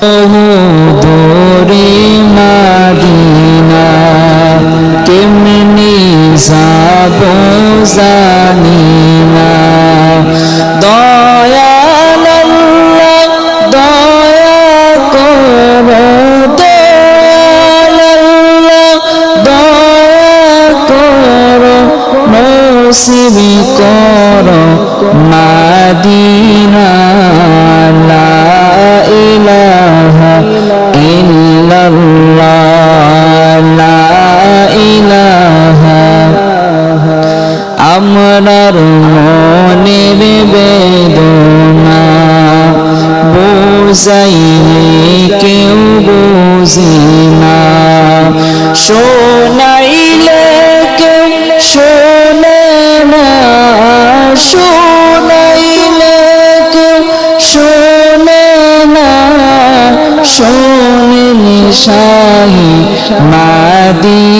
দূরে মাদিনা কেমনি যাব জানি না দয়াল দয়া কর, দয়াল দয়া কর, নসিবি কর মাদিনা আমার মনের বেদনা বুঝাইলে কেউ বুঝে না শোনাইলে কেউ শোনে না। শোনাইলে কেউ শোনে না। শোনেনি সাহি মাদি